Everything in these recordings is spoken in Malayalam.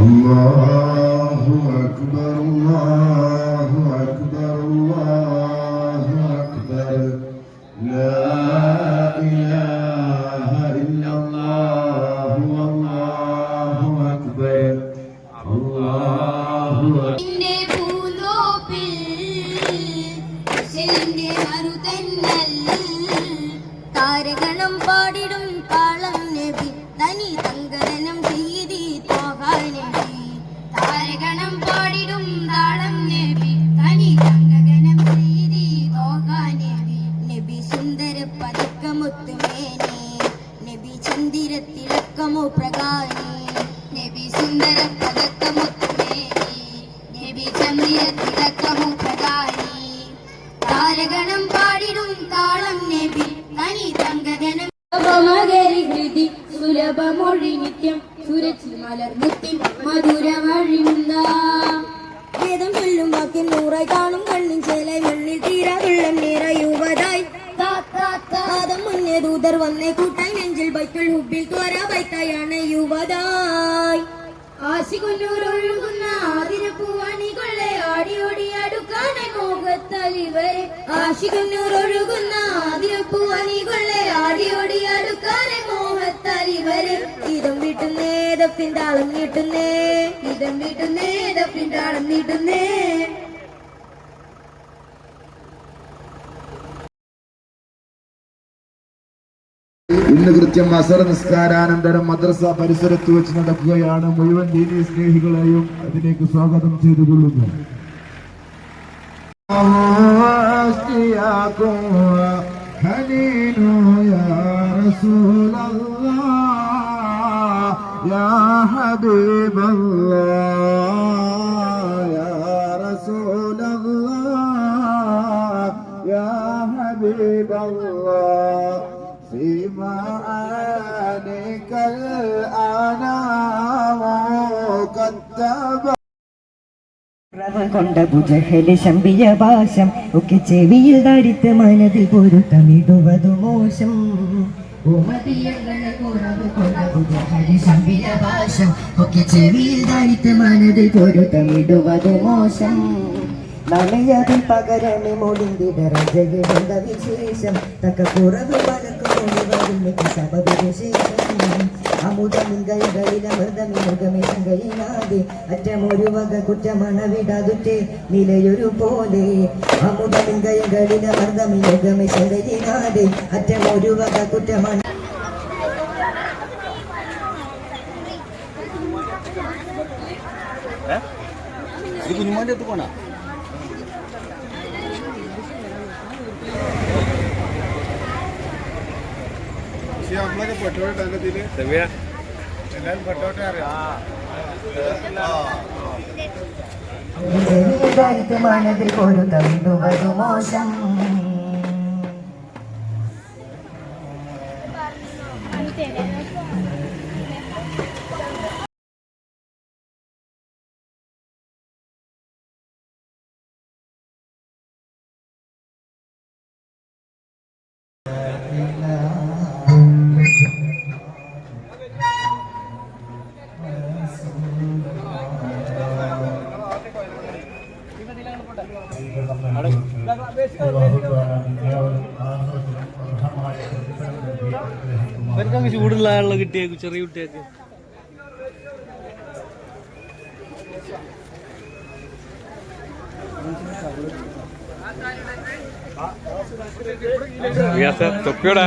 Allahu Ekber Allah താരഗണം പാടിടും താളം നബി തനി തങ്കധനം സുലഭമൊഴി നിത്യം സുരച്ചിൽ മലർമുത്തി ആശികുന്നൂരൊഴുകുന്ന ആതിരപ്പൂവാണികളെ ആടി ഓടി അടുക്കാനെ മോഹത്തലിവരെ. ഇതം വീട്ടുന്നേ ദപ്പിൻ താളം നീട്ടുന്നേ. ഇതം വീട്ടുന്നേ ദപ്പിൻ നീട്ടുന്നേ. ഇന്ന് കൃത്യം അസർ നിസ്കാരാനന്തരം മദ്രസ പരിസരത്ത് വെച്ച് നടക്കുകയാണ് മുഴുവൻ ദീനീയ സ്നേഹികളെയും അതിലേക്ക് സ്വാഗതം ചെയ്തുകൊള്ളുന്നു. يا حبيب الله يا رسول الله يا حبيب الله. في معانيك الأنام قد റവ കൊണ്ട ഭുജഹലി ശമ്പിയ ഭാഷം ഒക്കെ ചെവിയിൽ തടിത്ത് മനതിൽ പൊരുത്തമിടുവതു മോശം. ഒക്കെ ചെവിയിൽ തടിത്ത് മനതിൽ പൊരുത്തമിടുവതു മോശം. നനയതിൽ പകരമി മൊളിന്തിടറജകിടந்த വിശേഷം തക്ക കുറവ് പലക്കും വരുന്ന സഭവിശേഷം അമൃതമിനുകമേ കൈയിലാതെ അറ്റമൊരു വക കുറ്റമണവിടാതുറ്റേ നിലയൊരു പോലെ അമൃതമിനുകമേ കൈയിലാതെ അറ്റമൊരു വക കുറ്റമണ ഇത് കുഞ്ഞുമോന്റെ അടുത്ത് പോണ? നമ്മളൊക്കെ പെട്ടോട്ടെ തങ്കത്തിൽ എല്ലാരും പെട്ടോട്ടെ അറിയാം? ചെവിയിൽ മനതിൽ തന്തുവതു മോശം ഇവർക്കങ്ങ് ചൂടുള്ള ആളുള്ള കിട്ടിയേക്കും ചെറിയ കുട്ടിയൊക്കെ തൊപ്പിയോടാ.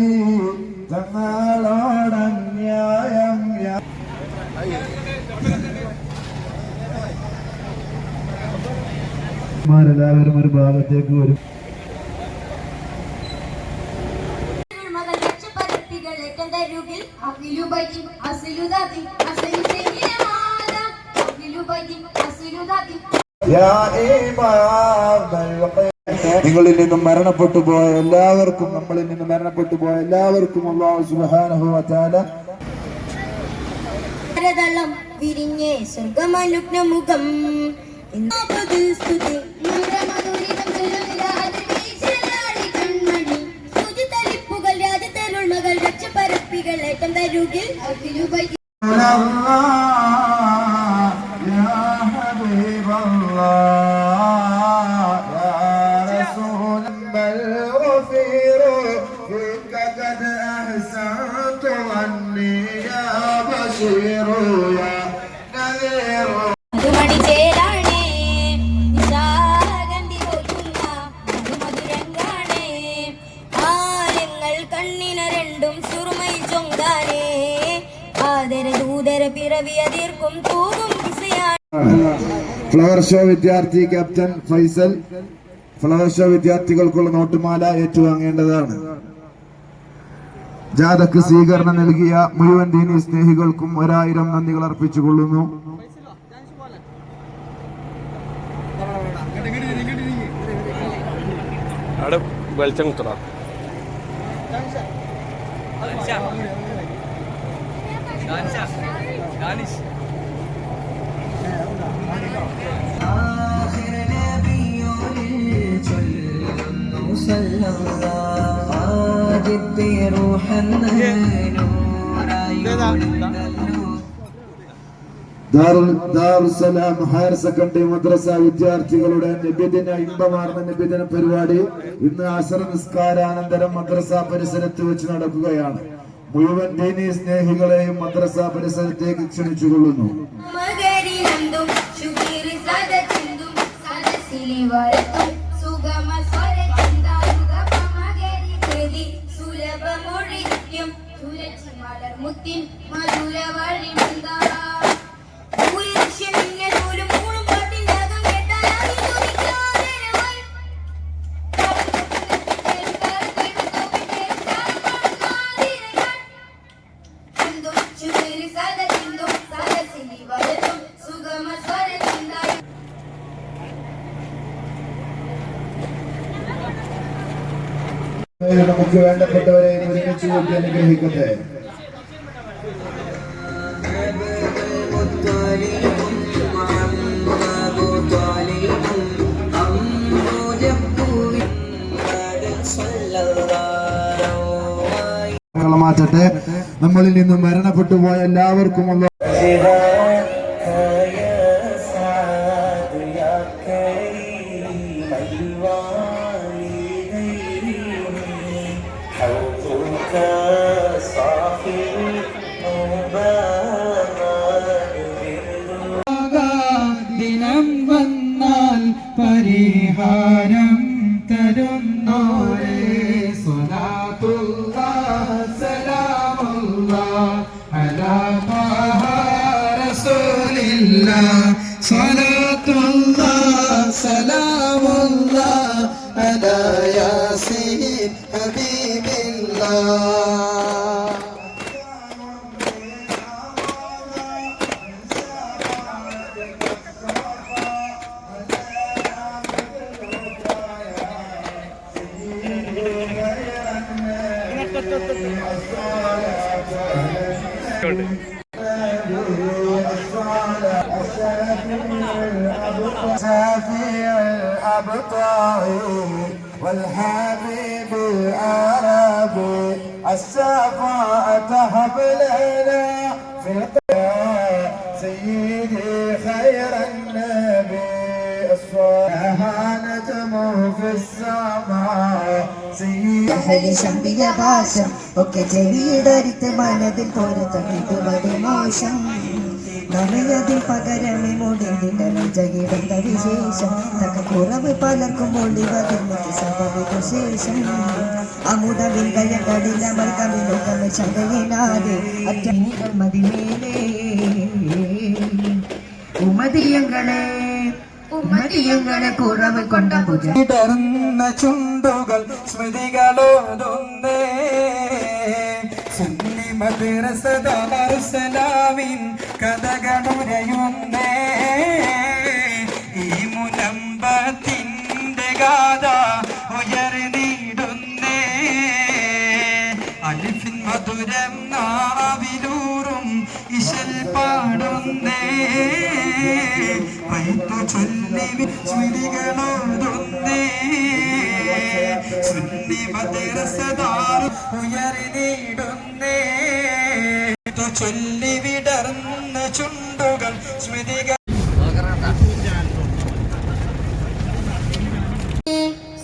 ഭാഗത്തേക്ക് വരും. നിങ്ങളിൽ നിന്നും മരണപ്പെട്ടു പോയ എല്ലാവർക്കും നമ്മളിൽ നിന്നും മരണപ്പെട്ടു പോയ എല്ലാവർക്കും അള്ളാഹു ഭാരതളം വിരിഞ്ഞേ സ്വർഗമനുഗ്നമുഖം സ്തുതി. بل غفير فيك قد أحسنت ظني يا بشير ഫ്ലവർ ഷോ വിദ്യാർത്ഥി ക്യാപ്റ്റൻ ഫൈസൽ. ഫ്ലവർ ഷോ വിദ്യാർത്ഥികൾക്കുള്ള നോട്ടുമാല ഏറ്റുവാങ്ങേണ്ടതാണ്. ജാഥക്ക് സ്വീകരണം നൽകിയ മുഴുവൻ ദീനി സ്നേഹികൾക്കും ഒരായിരം നന്ദികൾ അർപ്പിച്ചുകൊള്ളുന്നു. വെളിച്ചം ഡാനിഷ് ഹയർ സെക്കൻഡറി മദ്രസ വിദ്യാർത്ഥികളുടെ നിബിദിന ഇമ്പമാർന്ന നിബിദിന പരിപാടി ഇന്ന് അസർ നിസ്കാരാനന്തരം മദ്രസ പരിസരത്ത് വെച്ച് നടക്കുകയാണ്. മുഴുവൻ ദീനി സ്നേഹികളെയും മദ്രസ പരിസരത്തേക്ക് ക്ഷണിച്ചുകൊള്ളുന്നു. മകരിനന്ദും തുലച്ചി മലർ മുത്തിൻ മധുര വഴിമന്ദ നമുക്ക് വേണ്ടപ്പെട്ടവരെ ഒരുമിച്ച് കൂട്ടി അനുഗ്രഹിക്കട്ടെ. മാറ്റട്ടെ നമ്മളിൽ നിന്നും മരണപ്പെട്ടു പോയ എല്ലാവർക്കും ദിനം വന്നാൽ പരിഹാരം شافي الأبطال والحبيب العربي الشفاعة هب لنا في القيامة سيدي خير النبي الصالح نجمه في السماء സയ്യിദ് ഭാഷം ഒക്കെ ചെവിയിടരുത്ത് മനതിൽ പോരത്തം ഇത് മതിമോശം നനയതിൽ പകരമേ മുടിന്റെ വിജയിടന്ത വിശേഷം തക്ക കുറവ് പലർക്കും ഒളിവതിൽ സംഭവിത ശേഷം അമുതവിൽ കയകളിൽ അവർ കവിളുകൾ ചതയിനാതെ അറ്റങ്ങൾ മതിമേലേ ഉമതിയങ്ങളെ കൊണ്ട ചുണ്ടുകൾ സ്മൃതികളോതൊന്നേ കഥകളുരയുന്നേ. മധുരം നാവിലൂറും ഇശൽ പാടുന്നേ. പൈത്തു ചൊല്ലി സ്മൃതികളോടുന്നേ സുന്നി മദ്രസദാർ പൈത്തു ചൊല്ലി വിടർന്ന ചുണ്ടുകൾ സ്മൃതികൾ.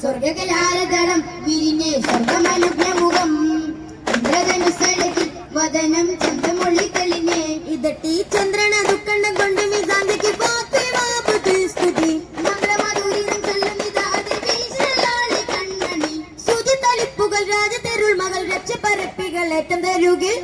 സ്വർഗകലാരതളം വിരിഞ്ഞ് സ്വർഗമനുജ്ഞമുഖം. വദനം ചന്ദ്രമൊള്ളി തെളിഞ്ഞ് ഇതട്ടി ചന്ദ്രന ദുഃഖണ്ഡം കൊണ്ട് മിസാന്തയ്ക്ക് സ്തുതി. മന്ത്രമധുരിനം ചൊല്ലുന്നിതാ അതിവീശലാളി കണ്ണണി. സുതി തളിപ്പുകൾ രാജതെരുൾ മകൾ രക്ഷ പരപ്പികൾ ഏറ്റം തരുകിൽ.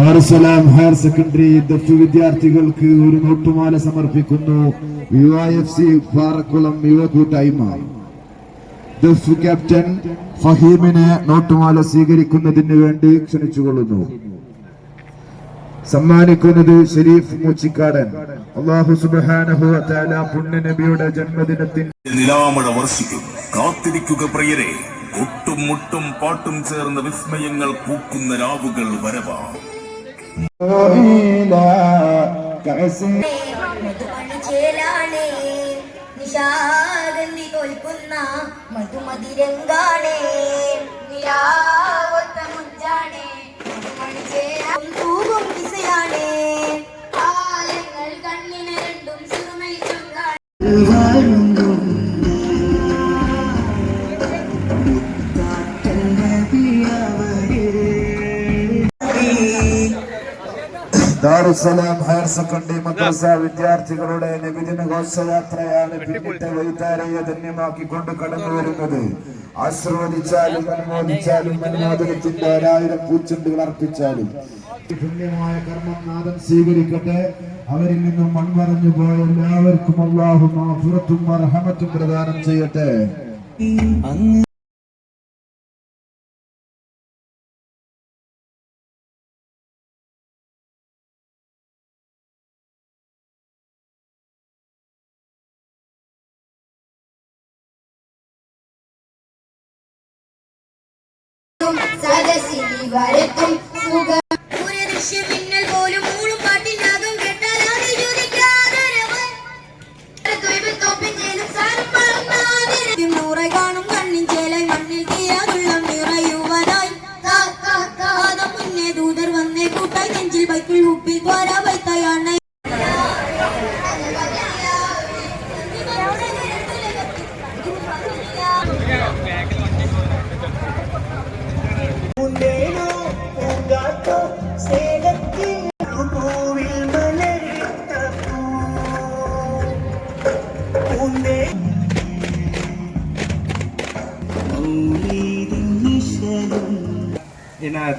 ദാറുസലാം ഹയർ സെക്കൻഡറി ദഫ് വിദ്യാർത്ഥികൾക്ക് ഒരു നോട്ടുമാല സമർപ്പിക്കുന്നു. U I F C Parakkulam യുവ കൂട്ടായ്മ. ദഫ് ക്യാപ്റ്റൻ ഫഹീമിനെ നോട്ടുമാല സ്വീകരിക്കുന്നതിന് വേണ്ടി ക്ഷണിച്ചുകൊള്ളുന്നു. സമ്മാനിക്കുന്നത് ഷെരീഫ് മൂച്ചിക്കാടൻ. അള്ളാഹു തആല പുണ്യ നബിയുടെ ജന്മദിനത്തിൽ നിലാമഴ വർഷിക്കും. കാത്തിരിക്കുക പ്രിയരെ. ഒട്ടും മുട്ടും പാട്ടും ചേർന്ന വിസ്മയങ്ങൾ പൂക്കുന്ന രാവുകൾ വരവാ. നിശാഗന്ധി തോൽക്കുന്ന മധുമതിരങ്കാണേ നിലാവൊത്ത മുഞ്ചാണേ. മധുമണിച്ചേലാം തൂകും കിസയാണേ. കാലങ്ങൾ കണ്ണിന് രണ്ടും സുറുമയിലും കാണേ ദാറുസലാം ഹയർ സെക്കൻഡറി മദ്രസ വിദ്യാർത്ഥികളുടെ നബിദിന ഘോഷയാത്രയാണ് പിന്നിട്ട് വൈതാരയെ ധന്യമാക്കിക്കൊണ്ട് കടന്നു വരുന്നത്. ആശ്രവദിച്ചാലും അനുമോദിച്ചാലും അനുമോദനത്തിന്റെ ഒരായിരം പൂച്ചെണ്ടുകൾ അർപ്പിച്ചാലും. ഈ പുണ്യമായ കർമ്മം നാദം സ്വീകരിക്കട്ടെ. അവരിൽ നിന്നും മൺമറഞ്ഞു പോയ എല്ലാവർക്കും അള്ളാഹു പ്രദാനം ചെയ്യട്ടെ. varete y fuga.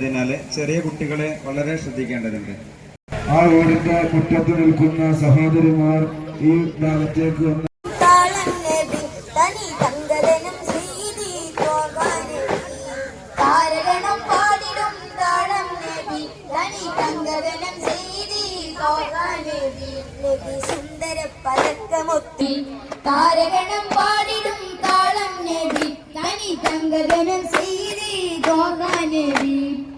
ഇതിനായതിനാല് ചെറിയ കുട്ടികളെ വളരെ ശ്രദ്ധിക്കേണ്ടതുണ്ട്. ആ വീടിന്റെ കുറ്റത്ത് നിൽക്കുന്ന സഹോദരിമാർ ഈ ഭാഗത്തേക്ക് വന്ന് താരകണം പാടിടും താളം നബി തനി തങ്കതനം ശ്രീതി നബി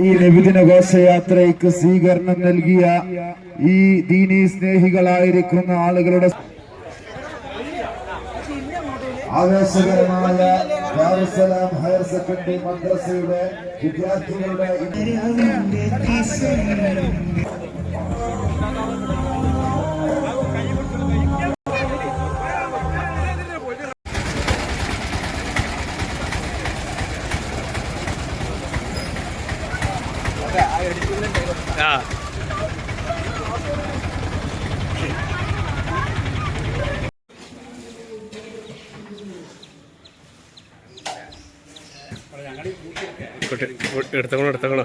ഈ നബിദിന ഘോഷയാത്രയ്ക്ക് സ്വീകരണം നൽകിയ ഈ ദീനി സ്നേഹികളായിരിക്കുന്ന ആളുകളുടെ ആവേശകരമായ ദാറുസലാം ഹയർ സെക്കൻഡറി മദ്രസയുടെ വിദ്യാർത്ഥികളുടെ ആ. എടുത്തക്കണോ എടുത്തക്കണോ